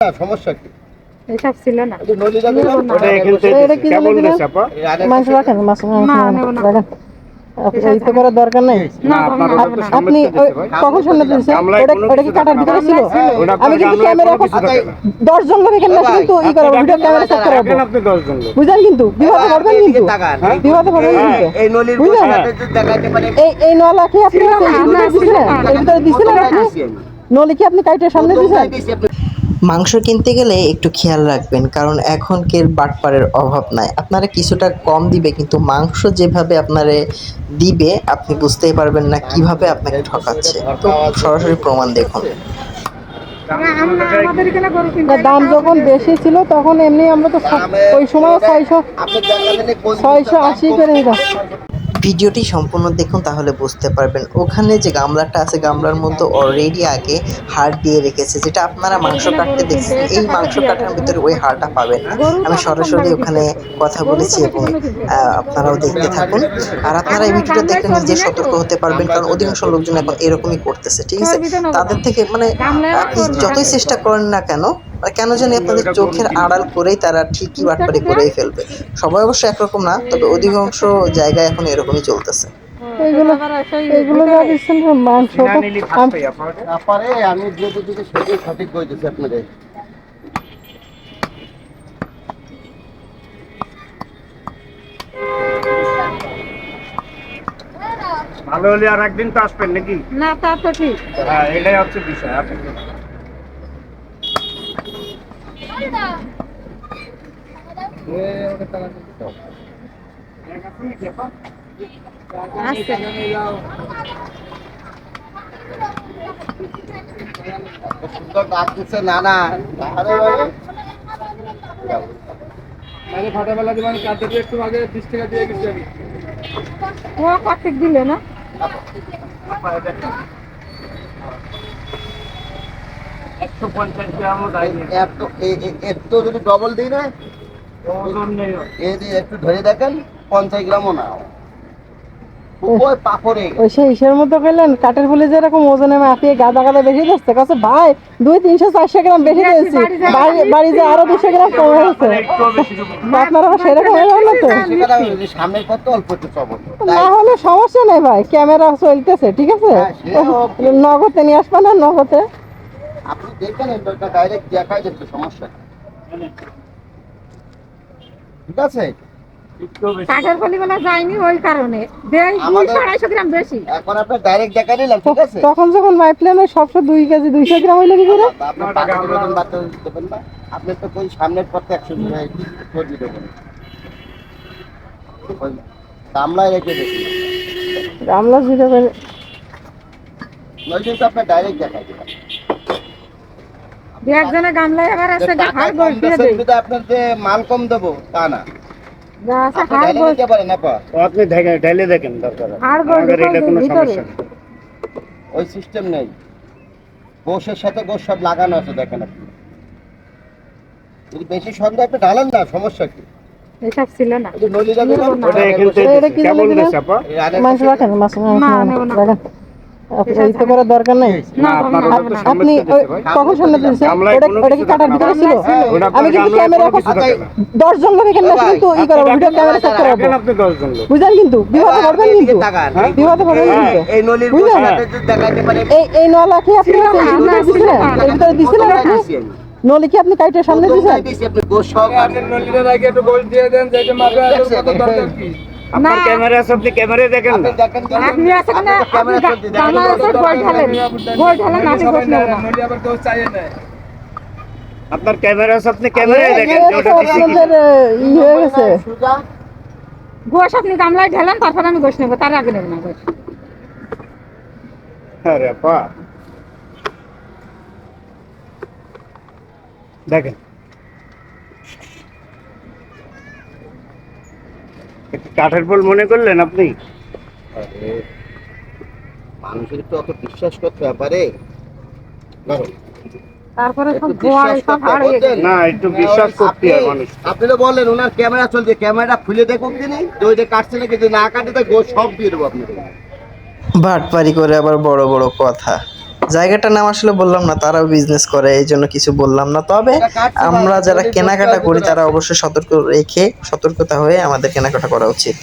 না, সমস্যা কি? এসব ছিল না। ওটা এখান থেকে কেমন রাখেন মাছ। রাখেন। এই তো করার দরকার নেই। সামনে আপনি থেকে ওই- দিচ্ছে ভাই। কখন সামনে দিয়েছেন ওটা কি কাটার ভিতরে ছিল। আমি কিন্তু ক্যামেরা। দশ জন লোক এখানে কিন্তু ই করাবো ভিডিও ক্যামেরা চেক করাবো বুঝলেন কিন্তু? বিপদে পড়বেন কিন্তু। হ্যাঁ? বিপদে পড়বেন এই- কিন্তু? বুঝলেন? বসাতে যদি দেখাইতে পারে, এই এই নলা কি আপনি ছিল না, এই ভিতরে না, দিছিলেন? এর ভিতরে দিছিলেন আপনি? নলি কি আপনি কাইটের সামনে দিছেন আপনি? মাংস কিনতে গেলে একটু খেয়াল রাখবেন কারণ এখন কের বাটপারের অভাব নাই। আপনারা কিছুটা কম দিবে কিন্তু মাংস যেভাবে আপনারে দিবে আপনি বুঝতেই পারবেন না কীভাবে আপনাকে ঠকাচ্ছে। তো সরাসরি প্রমাণ দেখুন। দাম যখন বেশি ছিল তখন এমনি আমরা তো ওই সময় ছয়শো ছয়শো আশি করে নিতাম। ভিডিওটি সম্পূর্ণ দেখুন, তাহলে বুঝতে পারবেন। ওখানে যে গামলাটা আছে, গামলার মধ্যে অলরেডি আগে হাড় দিয়ে রেখেছে, যেটা আপনারা মাংস কাটতে দেখছেন। এই মাংস কাটার ভিতরে ওই হাড়টা পাবেন আমি সরাসরি ওখানে কথা বলেছি এবং আপনারাও দেখতে থাকুন। আর আপনারা এই ভিডিওটা দেখলে নিজে সতর্ক হতে পারবেন, কারণ অধিকাংশ লোকজন এখন এরকমই করতেছে, ঠিক আছে? তাদের থেকে মানে আপনি যতই চেষ্টা করেন না কেন মানে কেন জানি আপনাদের চোখের আড়াল করেই তারা ঠিকই বাটপারি করেই ফেলবে। সবাই অবশ্য একরকম না তবে অধিকাংশ জায়গায় এখন এরকমই চলতেছে। এগুলো যা দিচ্ছেন মাংস আমি সঠিক দিচ্ছি আপনাদের। ভালো হলে আর একদিন তো আসবেন নাকি? না তা তো ঠিক। হ্যাঁ এটাই হচ্ছে বিষয় আচ্ছা সুন্দর ডাক দিচ্ছে না না আরে বাবা। ও কঠিক দিলে না একশো পঞ্চাশ গ্রামও দায় নেই। এত এ- এ- একটু যদি ডবল দিই না ওজন নেই। ওর। এই যে একটু ধরে দেখেন পঞ্চাশ গ্রামও না। ওই সেই ইসের মতো খেলেন কাঠের ফুলে যেরকম ওজনে মাপিয়ে গাদা গাদা বেশি দিচ্ছে কাছে ভাই দুই তিনশো চারশো গ্রাম বেশি দিয়েছি। বাড়ি বাড়ি যে আরও দুশো গ্রাম কমে গেছে। আপনারা আবার সেরকম হয়ে গেল তো। না হলে সমস্যা নেই ভাই ক্যামেরা চলতেছে ঠিক আছে? হ্যাঁ। নগদে নিয়ে আসবেন না নগদে? আপনি দেখবেন এটা ডাইরেক্ট দেখাই যাচ্ছে সমস্যা ঠিক আছে? একটুও কাঠের ফলিগুলো যায়নি ওই কারণে। দেয় দুইশো আড়াইশো গ্রাম বেশি। এখন আপনার ডাইরেক্ট দেখাই নিলাম ঠিক আছে? তখন যখন মাইপ্লেন ওই সবশো দুই কেজি দুইশো গ্রাম হইলে কি করে? আপনি তো ওই সামনের পর তো একশো কেজি দেবেন। গামলায় রেখে দেখুন গামলা জিরো করে নইলে তো আপনার ডাইরেক্ট দিলাম একজনে গামলায় আবার আছে কম গোল দিয়ে দেশের দেয় আপনার যে মাল কম দেবো তা না। আপনি ঢেলে দেখেন ঢেলে দেখেন দরকার এটা কোনো সমস্যা ওই সিস্টেম নেই। গোশের সাথে গোশ সব লাগানো আছে দেখেন আপনি। যদি বেশি সন্দেহ আপনি ঢালেন না সমস্যা কি? এসব ছিল না। দিলাম, ওটা এখান থেকে। কেমন মাংস রাখেন মাছ না, করার দরকার নেই আপনি। কখন সামনে ওটা কি কাটার ভিতরে ছিল আমি কিন্তু ক্যামেরা কোনো কিছু থাকে না। দশ জন লোক এখানে বাবা, কিন্তু ই করাবো ভিডিও ক্যামেরা চেক করাবো রাখেন আপনি দশ জন লোক বুঝলেন কিন্তু বিপদে আপনি পড়বেন কিন্তু? বিপদে পড়বেন। কিন্তু এই বুঝলেন? নলা কি আপনি দিছিলেন এর ভিতরে দিছিলেন নলি কি আপনি কাইটের সামনে দিছেন আপনি গোশ সব আপনার না। ক্যামেরা আছে আপনি ক্যামেরায় দেখেন আপনি না দেখেন কি? আপনি আছে কেন? আপনি আপনি ক্যামেরা গা- চলছে, দেখেন গামলায় আছে গোশ গোল ঢালেন গোল ঢালেন আপনি গোল নেবেন না। আপনার ক্যামেরা আছে আপনি ক্যামেরায় দেখেন যে ওটা দিচ্ছে কি। আপনাদের ই হয়ে গেছে সুজা, গোশ আপনি গামলায় ঢালেন তারপর আমি গোশ নেব তার আগে নেব না গোশ আরে আপা দেখেন। কাঠের বল মনে করলেন আপনি? আরে, মানুষের তো অত বিশ্বাস করতে পারে। তারপরে সব সব হয়ে? গেছে না একটু বিশ্বাস করতে হয় আপনি- মানুষ আপনি তো ওনার ক্যামেরা চলছে ক্যামেরা খুলে দেখুন তিনি যে ওইটা কাটছে নাকি যদি না কাটে তো গোশ সব দিয়ে দেবো আপনাকে। করে আবার বড় বড় কথা। জায়গাটার নাম আসলে বললাম না, তারাও বিজনেস করে এই জন্য কিছু বললাম না। তবে আমরা যারা কেনাকাটা করি, তারা অবশ্যই সতর্ক রেখে সতর্কতা হয়ে আমাদের কেনাকাটা করা উচিত।